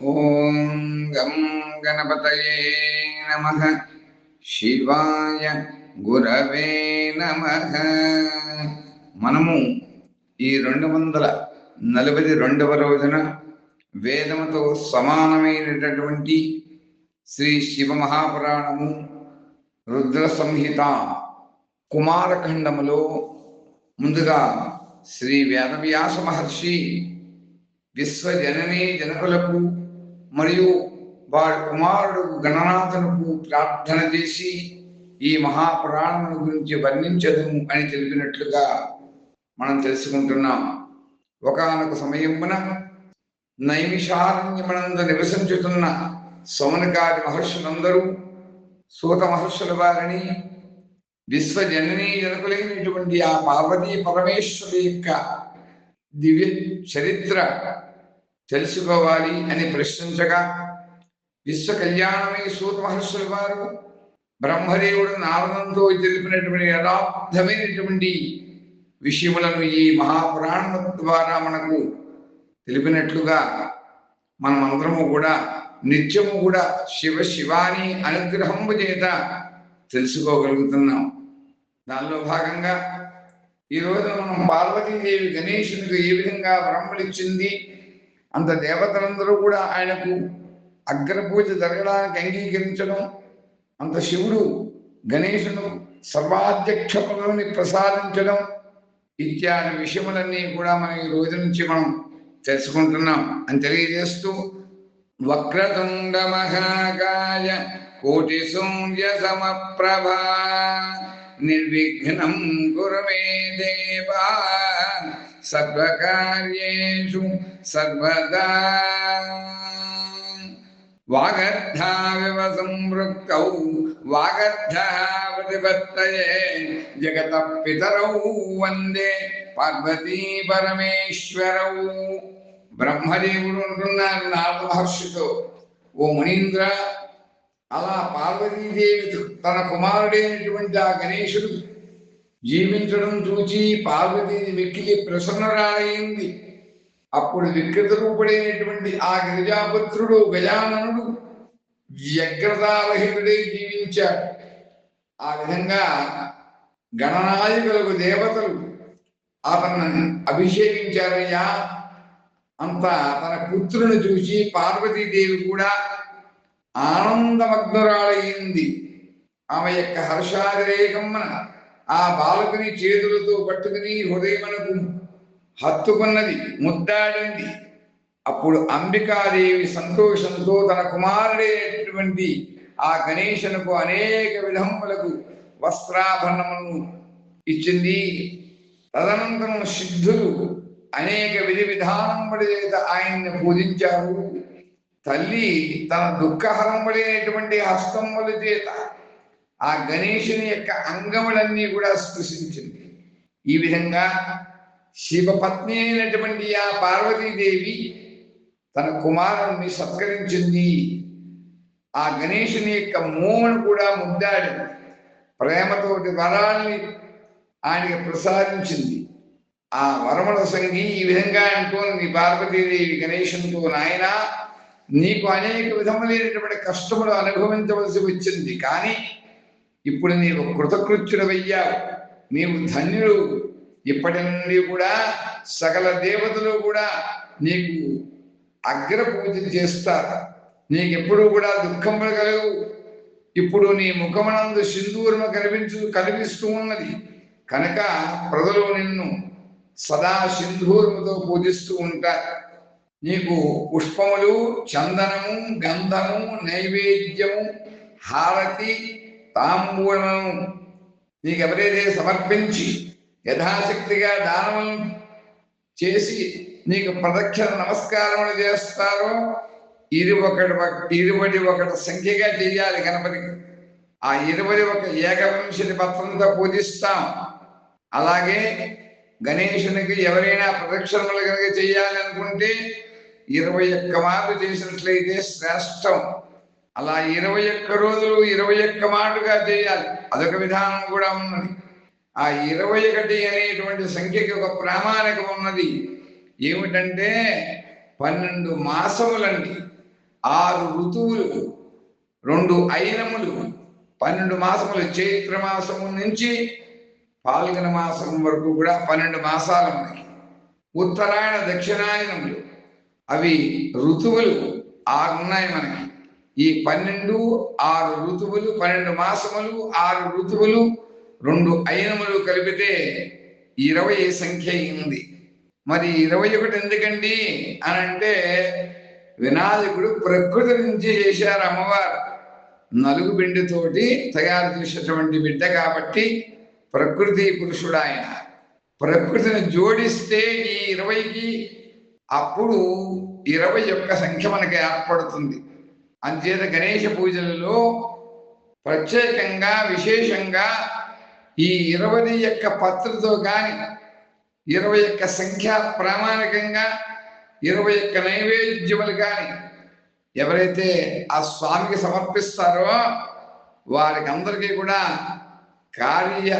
ఓం గం గణపతయే నమ శివాయ గురవే నమ మనము ఈ రెండు వందల నలభై రెండవ రోజున వేదముతో సమానమైనటువంటి శ్రీ శివ మహాపురాణము రుద్ర సంహిత కుమారఖండములో ముందుగా శ్రీ వేదవ్యాస మహర్షి విశ్వజననీ జనకులకు మరియు వారి కుమారుడు గణనాథునకు ప్రార్థన చేసి ఈ మహాపురాణముల గురించి వర్ణించదు అని తెలిపినట్లుగా మనం తెలుసుకుంటున్నాం. ఒకనొక సమయమున నైమిషారణ్యమనందు నివసించుతున్న సోమనకాది మహర్షులందరూ సూత మహర్షుల వారిని విశ్వజననీ జనకులైనటువంటి ఆ పార్వతీ పరమేశ్వరి యొక్క దివ్య చరిత్ర తెలుసుకోవాలి అని ప్రశ్నించగా విశ్వ కళ్యాణమై సూత మహర్షుల వారు బ్రహ్మదేవుడు నారదంతో తెలిపినటువంటి యథార్థమైనటువంటి విషయములను ఈ మహాపురాణం ద్వారా మనకు తెలిపినట్లుగా మనమందరము కూడా నిత్యము కూడా శివ శివాని అనుగ్రహము చేత తెలుసుకోగలుగుతున్నాం. దానిలో భాగంగా ఈరోజు మనం పార్వతీదేవి గణేశునికి ఏ విధంగా బ్రహ్మలిచ్చింది అంత దేవతలందరూ కూడా ఆయనకు అగ్రపూజ జరగడానికి అంగీకరించడం అంత శివుడు గణేశును సర్వాధ్యక్ష పదవిని ప్రసాదించడం ఇత్యాది విషయములన్నీ కూడా మనం ఈ రోజు నుంచి మనం తెలుసుకుంటున్నాం అని తెలియజేస్తూ వక్రతుండ మహాకాయ కోటి సూర్య సమప్రభా నిర్విఘ్నం గురమే దేవా సర్వకార్యేషు సర్వదా వాగర్ధావివ సంవృక్తౌ వాగర్ధः ప్రతిపత్తయే జగత పితరౌ వందే పార్వతీ పరమేశ్వరౌ బ్రహ్మదేవుడు అంటున్నారు నారద మహర్షితో ఓ మునీంద్ర అలా పార్వతీదేవి తన కుమారుడైనటువంటి ఆ గణేశుడు జీవించడం చూచి పార్వతి వెక్కిలి ప్రసన్నరాయింది అప్పుడు వికృత రూపుడైనటువంటి ఆ గిరిజాపుత్రుడు గజాననుడు వ్యగ్రతారహితుడై జీవించాడు. ఆ విధంగా గణనాయకులకు దేవతలు అతన్ని అభిషేకించారయ్యా. అంత తన పుత్రుని చూసి పార్వతీదేవి కూడా ఆనందమగ్నురాలయ్యింది ఆమె యొక్క హర్షాతిరేకమ్మన ఆ బాలకుని చేతులతో పట్టుకుని హృదయమునకు హత్తుకున్నది ముద్దాడింది. అప్పుడు అంబికాదేవి సంతోషంతో తన కుమారుడైనటువంటి ఆ గణేశునకు అనేక విధములకు వస్త్రాభరణములను ఇచ్చింది. తదనంతరం సిద్ధులు అనేక విధి విధానముల చేత ఆయన్ని పూజించారు. తల్లి తన దుఃఖహరములైనటువంటి హస్తముల చేత ఆ గణేశుని యొక్క అంగములన్నీ కూడా స్పృశించింది. ఈ విధంగా శివపత్ని అయినటువంటి ఆ పార్వతీదేవి తన కుమారుణ్ణి సత్కరించింది. ఆ గణేశుని యొక్క మోమును కూడా ముద్దాడి ప్రేమతోటి వరాల్ని ఆయనకి ప్రసాదించింది. ఆ వరముల సంగి ఈ విధంగా అంటోంది పార్వతీదేవి గణేశునితో నాయన నీకు అనేక విధములైనటువంటి కష్టములు అనుభవించవలసి వచ్చింది. కానీ ఇప్పుడు నీవు కృతకృత్యుడవయ్యావు. నీవు ధన్యుడు. ఇప్పటి నుండి కూడా సకల దేవతలు కూడా నీకు అగ్ర పూజ చేస్తారు. నీకు ఎప్పుడూ కూడా దుఃఖములు కలగవు. ఇప్పుడు నీ ముఖమునందు సింధూరము కనిపించు కనిపిస్తూ ఉన్నది. కనుక ప్రజలు నిన్ను సదా సింధూరముతో పూజిస్తూ ఉంటారు. నీకు పుష్పములు చందనము గంధము నైవేద్యము హారతి తాంబూలం. నీకు ఎవరైతే సమర్పించి యథాశక్తిగా దానం చేసి నీకు ప్రదక్షిణ నమస్కారములు చేస్తారో ఇది ఒకటి ఇరువడి ఒకటి సంఖ్యగా చేయాలి గణపతికి. ఆ ఇరువడి ఒక ఏకవంశని పత్రంతో పూజిస్తాం. అలాగే గణేశునికి ఎవరైనా ప్రదక్షిణములు కనుక చేయాలనుకుంటే ఇరవై ఒక్క మార్లు చేసినట్లయితే శ్రేష్టం. అలా ఇరవై ఒక్క రోజులు ఇరవై ఒక్క మాటగా చేయాలి. అదొక విధానం కూడా ఉన్నది. ఆ ఇరవై ఒకటి అనేటువంటి సంఖ్యకి ఒక ప్రామాణికం ఉన్నది. ఏమిటంటే పన్నెండు మాసములండి ఆరు ఋతువులు రెండు ఐనములు పన్నెండు మాసములు చైత్ర మాసము నుంచి పాల్గొన మాసం వరకు కూడా పన్నెండు మాసాలు ఉన్నాయి. ఉత్తరాయణ దక్షిణాయనములు అవి ఋతువులు ఆరు ఉన్నాయి మనకి. ఈ పన్నెండు ఆరు ఋతువులు పన్నెండు మాసములు ఆరు ఋతువులు రెండు అయనములు కలిపితే ఇరవై సంఖ్య అయింది మరి ఇరవై ఒకటి ఎందుకండి? అని అంటే వినాయకుడు ప్రకృతి నుంచి చేశారు అమ్మవారు. నలుగు పిండితోటి తయారు చేసేటువంటి బిడ్డ కాబట్టి ప్రకృతి పురుషుడు ఆయన. ప్రకృతిని జోడిస్తే ఈ ఇరవైకి అప్పుడు ఇరవై యొక్క సంఖ్య మనకి ఏర్పడుతుంది. అంచేత గణేష పూజలలో ప్రత్యేకంగా విశేషంగా ఈ ఇరవై యొక్క పత్రతో కానీ ఇరవై యొక్క సంఖ్య ప్రామాణికంగా ఇరవై యొక్క నైవేద్యములు కానీ ఎవరైతే ఆ స్వామికి సమర్పిస్తారో వారికి అందరికీ కూడా కార్య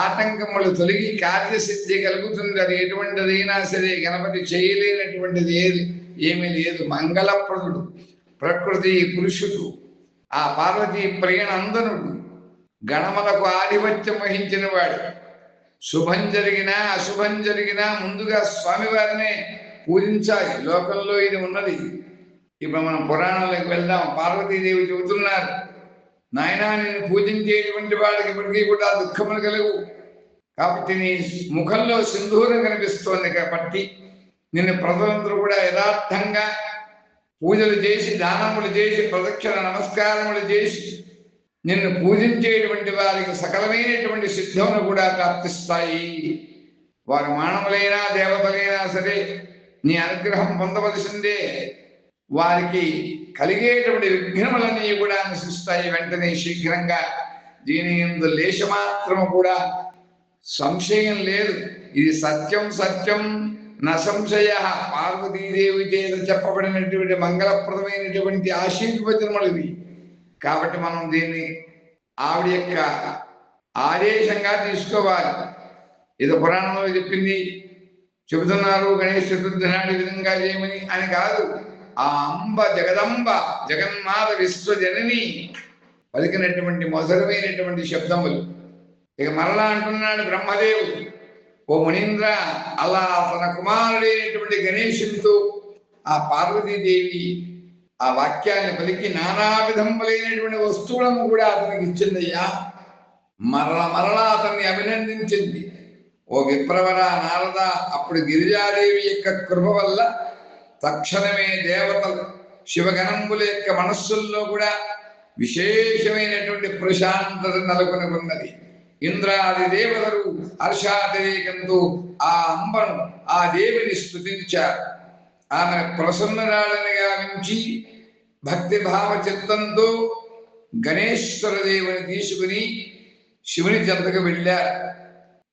ఆటంకములు తొలగి కార్యసిద్ధి కలుగుతుంది అది ఎటువంటిదైనా సరే గణపతి చేయలేనటువంటిది ఏది? ఏమీ లేదు. మంగళప్రదుడు. ప్రకృతి పురుషుడు ఆ పార్వతీ ప్రియనందనుడు గణములకు ఆధిపత్యం వహించిన వాడు శుభం జరిగినా అశుభం జరిగినా ముందుగా స్వామివారినే పూజించాలి. లోకంలో ఇది ఉన్నది. ఇప్పుడు మనం పురాణంలోకి వెళ్దాం. పార్వతీదేవి చెబుతున్నారు నాయనా నేను పూజించేటువంటి వాడికి ఇప్పటికీ కూడా దుఃఖములు కలుగు కాబట్టి నీ ముఖంలో సింధూరం కనిపిస్తోంది కాబట్టి నిన్ను ప్రజలందరూ కూడా యథార్థంగా పూజలు చేసి దానములు చేసి ప్రదక్షిణ నమస్కారములు చేసి నిన్ను పూజించేటువంటి వారికి సకలమైనటువంటి సిద్ధమును కూడా ప్రాప్తిస్తాయి. వారు మానవులైనా దేవతలైనా సరే నీ అనుగ్రహం పొందవలసిందే. వారికి కలిగేటువంటి విఘ్నములన్నీ కూడా నశిస్తాయి. వెంటనే శీఘ్రంగా దీని ఎందు లేశమాత్రము కూడా సంశయం లేదు. ఇది సత్యం సత్యం. న సంశయ పార్వతీదేవి చేత చెప్పబడినటువంటి మంగళప్రదమైనటువంటి ఆశీర్వచనములు ఇవి కాబట్టి మనం దీన్ని ఆవిడ యొక్క ఆదేశంగా తీసుకోవాలి. ఇది పురాణంలో చెప్పింది. చెబుతున్నారు గణేష్ చతుర్థి నాడు విధంగా చేయమని అని కాదు. ఆ అంబ జగదంబ జగన్మాత విశ్వజనని పలికినటువంటి మధురమైనటువంటి శబ్దములు. ఇక మరలా అంటున్నాడు బ్రహ్మదేవుడు. ఓ మునీంద్ర అలా తన కుమారుడైనటువంటి గణేశునితో ఆ పార్వతీదేవి ఆ వాక్యాన్ని పలికి నానా విధములైనటువంటి వస్తువులను కూడా అతనికి ఇచ్చిందయ్యా. మరల మరలా అతన్ని అభినందించింది. ఓ విప్రవర నారద అప్పుడు గిరిజాదేవి యొక్క కృప వల్ల తక్షణమే దేవతలు శివగణంబుల యొక్క మనస్సుల్లో కూడా విశేషమైనటువంటి ప్రశాంతత నెలకొని ఉన్నది ఇంద్రాది దేవతలు హర్షాతిరేకంతో ఆ అంబను ఆ దేవిని స్థుతించారు ఆమె ప్రసన్నరాలని గావించి భక్తి భావ చిత్తంతో గణేశ్వర దేవుని తీసుకుని శివుని చెంతకు వెళ్ళారు.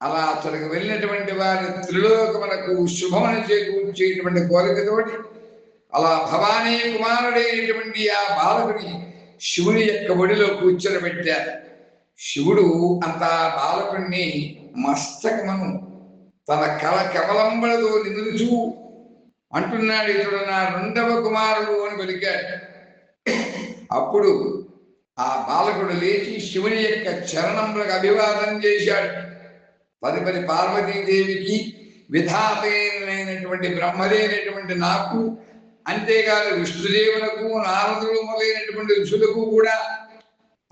అలా అతడికి వెళ్ళినటువంటి వారి త్రిలోకమునకు శుభమని చేకూర్చేటువంటి కోరికతోటి అలా భవానీ కుమారుడైనటువంటి ఆ బాలకుని శివుని యొక్క ఒడిలో కూర్చొని శివుడు అంత బాలకుడిని బాలకుణ్ణి మస్తకమను. తన కల కమలంబలతో నిలుచు అంటున్నాడు ఇతడు నా రెండవ కుమారుడు అని పలికాడు. అప్పుడు ఆ బాలకుడు లేచి శివుని యొక్క చరణములకు అభివాదం చేశాడు. తదుపరి పార్వతీదేవికి విధాతైనటువంటి బ్రహ్మదైనటువంటి నాకు అంతేకాదు విష్ణుదేవులకు నారదులు మొదలైనటువంటి ఋషులకు కూడా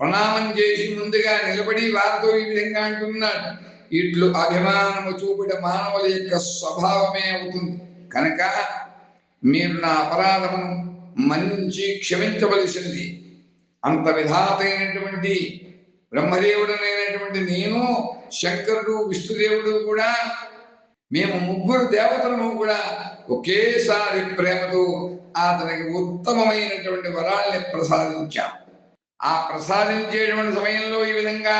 ప్రణామం చేసి ముందుగా నిలబడి వారితో ఈ విధంగా అంటున్నాడు. ఇట్లు అభిమానము చూపిన మానవుల యొక్క స్వభావమే అవుతుంది. కనుక మీరు నా అపరాధమును మన్నించి క్షమించవలసింది అంత విధాతైనటువంటి బ్రహ్మదేవుడనైనటువంటి నేను శంకరుడు విష్ణుదేవుడు కూడా మేము ముగ్గురు దేవతలను కూడా ఒకేసారి ప్రేమతో అతనికి ఉత్తమమైనటువంటి వరాల్ని ప్రసాదించాం. ఆ ప్రసాదించేటువంటి సమయంలో ఈ విధంగా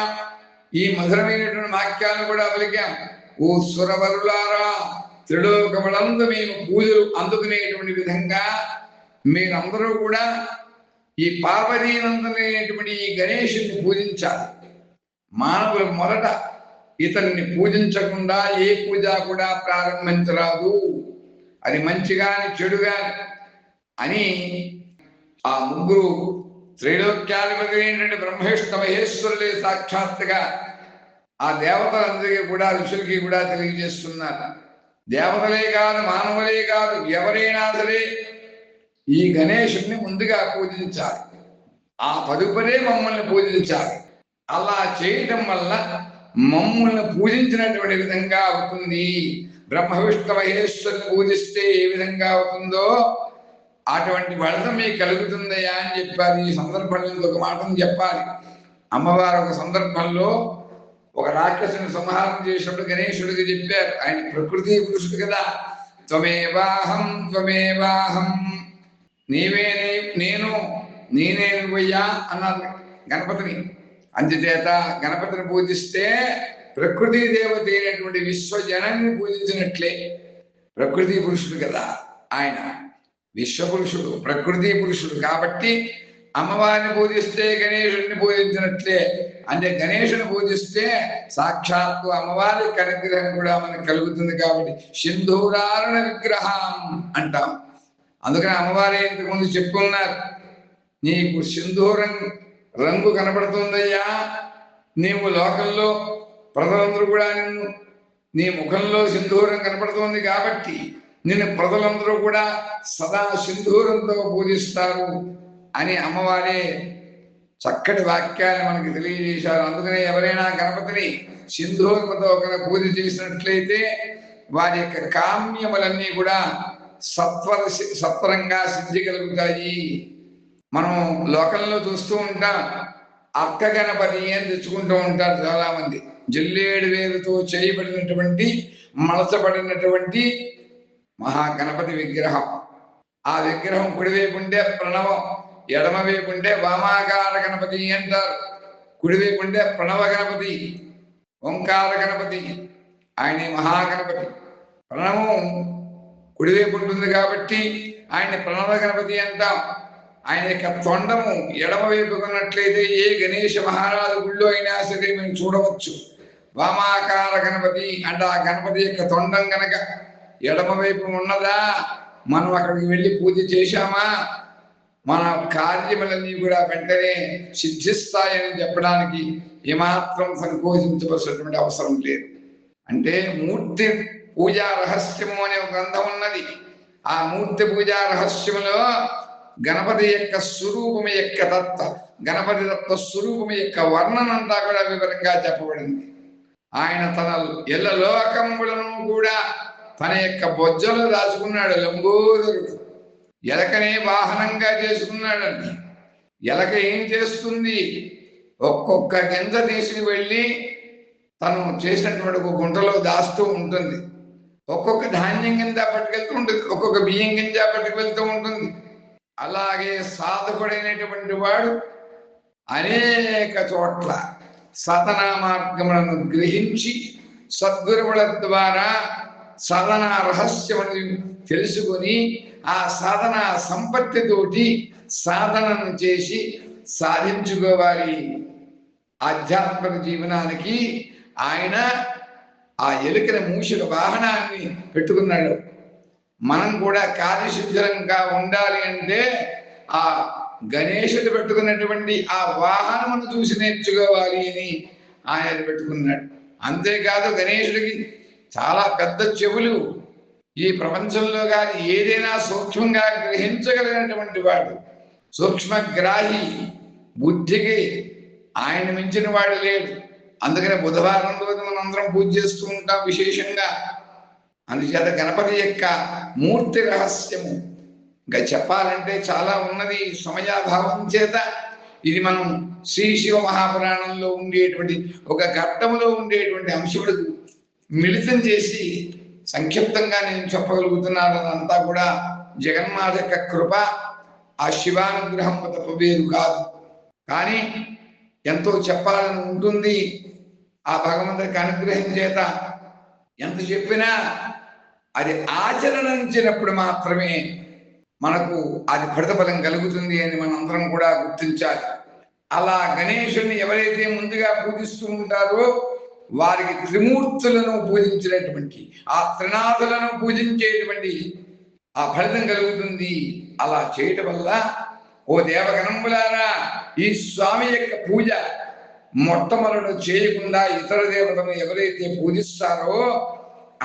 ఈ మధురమైనటువంటి వాక్యాలను కూడా పలికాం. ఓ సురవరులారా త్రిలోకములందు మేము పూజలు అందుకునేటువంటి విధంగా మీరందరూ కూడా ఈ పార్వతీనందనైనటువంటి ఈ గణేశుని పూజించాలి. మానవులు మొదట ఇతన్ని పూజించకుండా ఏ పూజ కూడా ప్రారంభించరాదు. అది మంచిగాని చెడుగాని అని ఆ ముగ్గురు త్రైలోక్యాధిపతి ఏంటంటే బ్రహ్మేష్ణ మహేశ్వరులే సాక్షాత్తుగా ఆ దేవతలందరికీ కూడా ఋషులకి కూడా తెలియజేస్తున్నారు. దేవతలే కాదు మానవులే కాదు ఎవరైనా సరే ఈ గణేశుడిని ముందుగా పూజించాలి. ఆ తదుపరే మమ్మల్ని పూజించాలి. అలా చేయటం వల్ల మమ్మల్ని పూజించినటువంటి విధంగా అవుతుంది. బ్రహ్మ విష్ణు మహేశ్వరుని పూజిస్తే ఏ విధంగా అవుతుందో అటువంటి ఫలితం మీకు కలుగుతుందయ్యా అని చెప్పారు. ఈ సందర్భంలో ఒక మాటను చెప్పాలి. అమ్మవారు ఒక సందర్భంలో ఒక రాక్షసుని సంహారం చేసినప్పుడు గణేశుడికి చెప్పారు. ఆయన ప్రకృతి పురుషుడు కదా. త్వమేవాహం త్వమేవాహం. నీవే నేను నేనే నువ్వయ్యా అన్నారు గణపతిని. అందుచేత గణపతిని పూజిస్తే ప్రకృతి దేవత అయినటువంటి విశ్వజనాన్ని పూజించినట్లే ప్రకృతి పురుషుడు కదా ఆయన. విశ్వపురుషుడు ప్రకృతి పురుషుడు కాబట్టి అమ్మవారిని పూజిస్తే గణేశుడిని పూజించినట్లే. అంటే గణేశుని పూజిస్తే సాక్షాత్తు అమ్మవారి కనుగ్రహం కూడా మనకు కలుగుతుంది కాబట్టి సింధూరారుణ విగ్రహం అంటాం. అందుకని అమ్మవారి ఇంతకు ముందు చెప్పుకున్నారు నీకు సింధూరం రంగు కనబడుతుందయ్యా నీవు లోకంలో ప్రజలందరూ కూడా నిన్ను నీ ముఖంలో సింధూరం కనపడుతోంది కాబట్టి నిన్ను ప్రజలందరూ కూడా సదా సింధూరంతో పూజిస్తారు అని అమ్మవారే చక్కటి వాక్యాన్ని మనకి తెలియజేశారు. అందుకనే ఎవరైనా గణపతిని సింధూరంతో కనుక పూజ చేసినట్లయితే వారి యొక్క కామ్యములన్నీ కూడా సత్వర సత్వరంగా సిద్ధి కలుగుతాయి మనం లోకంలో చూస్తూ ఉంటాం. అక్క గణపతి అని తెచ్చుకుంటూ ఉంటారు చాలా మంది వేరుతో చేయబడినటువంటి మలచబడినటువంటి మహాగణపతి విగ్రహం. ఆ విగ్రహం కుడివైపు ఉంటే ప్రణవం ఎడమ వైపు ఉంటే వామాకార గణపతి అంటారు. కుడివైపు ఉంటే ప్రణవ గణపతి ఓంకార గణపతి ఆయన మహాగణపతి. ప్రణవం కుడివైపు ఉంటుంది కాబట్టి ఆయన ప్రణవ గణపతి అంటాం. ఆయన యొక్క తొండము ఎడమ వైపు ఉన్నట్లయితే ఏ గణేష మహారాజు గుళ్ళో అయినా సరే మేము చూడవచ్చు. వామాకార గణపతి అంటే ఆ గణపతి యొక్క తొండం గనక ఎడమ వైపు ఉన్నదా? మనం అక్కడికి వెళ్ళి పూజ చేశామా? మన కార్యములన్నీ కూడా వెంటనే సిద్ధిస్తాయని చెప్పడానికి ఏమాత్రం సంకోచించవలసినటువంటి అవసరం లేదు. అంటే మూర్తి పూజా రహస్యము అనే ఒక గ్రంథం ఉన్నది. ఆ మూర్తి పూజా రహస్యములో గణపతి యొక్క స్వరూపము యొక్క తత్వ గణపతి తత్వ స్వరూపము యొక్క వర్ణనంతా కూడా వివరంగా చెప్పబడింది. ఆయన తన ఎల్ల లోకములను కూడా తన యొక్క బొజ్జలో దాచుకున్నాడు లంబోదరుడు ఎలకనే వాహనంగా చేసుకున్నాడండి ఎలక ఏం చేస్తుంది? ఒక్కొక్క గింజ తీసుకు వెళ్ళి తను చేసినటువంటి ఒక గుంటలో దాస్తూ ఉంటుంది. ఒక్కొక్క ధాన్యం గింజ పట్టుకెళ్తూ ఉంటుంది ఒక్కొక్క బియ్యం గింజ పట్టుకెళ్తూ ఉంటుంది. అలాగే సాధకుడైనటువంటి వాడు అనేక చోట్ల సతనా మార్గములను గ్రహించి సద్గురువుల ద్వారా సాధన రహస్యమని తెలుసుకొని ఆ సాధన సంపత్తితోటి సాధనను చేసి సాధించుకోవాలి. ఆధ్యాత్మిక జీవనానికి ఆయన ఆ ఎలుకల మూషిక వాహనాన్ని పెట్టుకున్నాడు. మనం కూడా కార్యశుద్ధంగా ఉండాలి అంటే ఆ గణేషుడు పెట్టుకున్నటువంటి ఆ వాహనమును చూసి నేర్చుకోవాలి అని ఆయన పెట్టుకున్నాడు. అంతేకాదు గణేషుడికి చాలా పెద్ద చెవులు ఈ ప్రపంచంలో కానీ ఏదైనా సూక్ష్మంగా గ్రహించగలిగినటువంటి వాడు సూక్ష్మగ్రాహి బుద్ధికి ఆయన మించిన వాడు లేడు. అందుకనే బుధవారం రోజు మనం అందరం పూజ చేస్తూ ఉంటాం విశేషంగా. అందుచేత గణపతి యొక్క మూర్తి రహస్యము. ఇంకా చెప్పాలంటే చాలా ఉన్నది సమయాభావం చేత. ఇది మనం శ్రీ శివ మహాపురాణంలో ఉండేటువంటి ఒక ఘట్టములో ఉండేటువంటి అంశముడు మిళితం చేసి సంక్షిప్తంగా నేను చెప్పగలుగుతున్నాను అదంతా కూడా జగన్మాత యొక్క కృప ఆ శివానుగ్రహం తప్ప వేరు కాదు. కానీ ఎంతో చెప్పాలని ఉంటుంది. ఆ భగవంతుడికి అనుగ్రహం చేత ఎంత చెప్పినా అది ఆచరణించినప్పుడు మాత్రమే మనకు అది ఫలితఫలం కలుగుతుంది అని మనందరం కూడా గుర్తించాలి. అలా గణేశుని ఎవరైతే ముందుగా పూజిస్తూ ఉంటారో వారికి త్రిమూర్తులను పూజించినటువంటి ఆ త్రినాథులను పూజించేటువంటి ఆ ఫలితం కలుగుతుంది. అలా చేయటం వల్ల ఓ దేవగణములారా ఈ స్వామి యొక్క పూజ మొట్టమొదట చేయకుండా ఇతర దేవతను ఎవరైతే పూజిస్తారో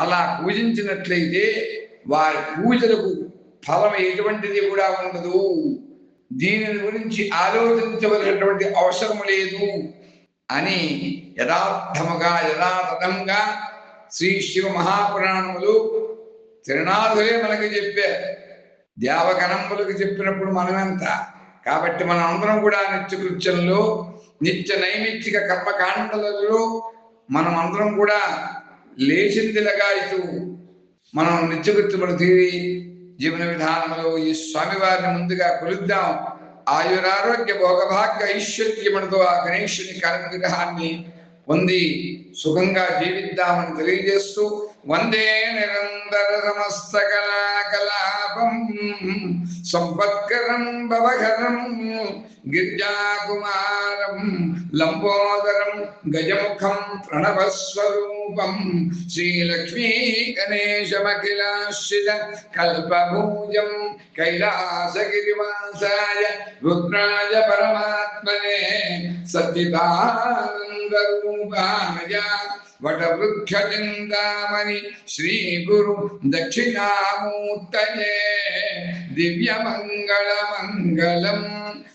అలా పూజించినట్లయితే వారి పూజలకు ఫలం ఎటువంటిది కూడా ఉండదు. దీనిని గురించి ఆలోచించవలసినటువంటి అవసరం లేదు. అని యథార్థముగా యథాతథంగా శ్రీ శివ మహాపురాణములు త్రినాథులే మనకి చెప్పారు దేవగణములకు చెప్పినప్పుడు మనమెంత? కాబట్టి మనం అందరం కూడా నిత్య కృత్యంలో నిత్య నైమిత్తిక కర్మకాండలలో మనం అందరం కూడా లేచిందిలగా ఇటు మనం నిత్యకృత్యములు తీరి జీవన విధానంలో ఈ స్వామివారిని ముందుగా కొలుద్దాం. ఆయురారోగ్య భోగభాగ్య ఐశ్వర్యములతో ఆ గణేశుని కనుగ్రహాన్ని పొంది సుఖంగా జీవిద్దామని తెలియజేస్తూ వందే నిరంతర సమస్త కళాకలాపం. సంవత్కరం భవహరం గిరిజాకుమారం లంబోదరం గజముఖం ప్రణవస్వరూపం శ్రీలక్ష్మీ గణేశమఖిలాశ్రిత కల్పభూజం కైలాసగిరివాసాయ రుద్రాయ పరమాత్మనే సచ్చిదానందరూపాయ వటవృక్షచింతామణి శ్రీ గురు దక్షిణామూర్తయే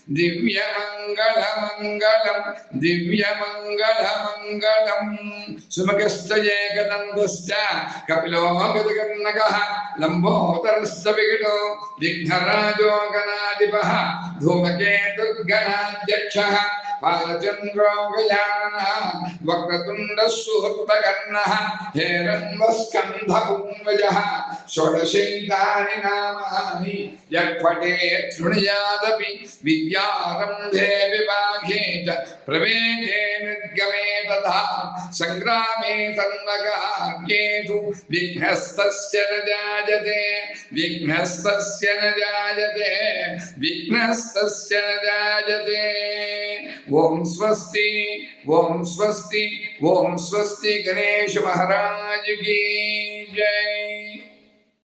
దివ్యమంగళమంగళం దివ్యమంగళమంగళం దివ్యమంగళమంగళం సుమగస్తయేకదంతశ్చ కపిలో గతకర్ణకः లంబోదరస్య వికటో విఘ్నరాజో గణాధిపः ధూమకేతుర్గణాధ్యక్షः బాలచంద్రో గజానన వక్రతుండ సుహృతకర్ణ హేరన్వస్కంధపుంగజ షోడశైతాని నామాని యక్పటే తృణయాదపి విద్య विद्यारंभे विवाघे च तथा सङ्ग्रामे तन्मगार्येषु विघ्नस्तस्य न जायते, विघ्नस्तस्य न जायते, विघ्नस्तस्य न जायते। ओम स्वस्ति ओम स्वस्ति ओम स्वस्ति गणेश की जय।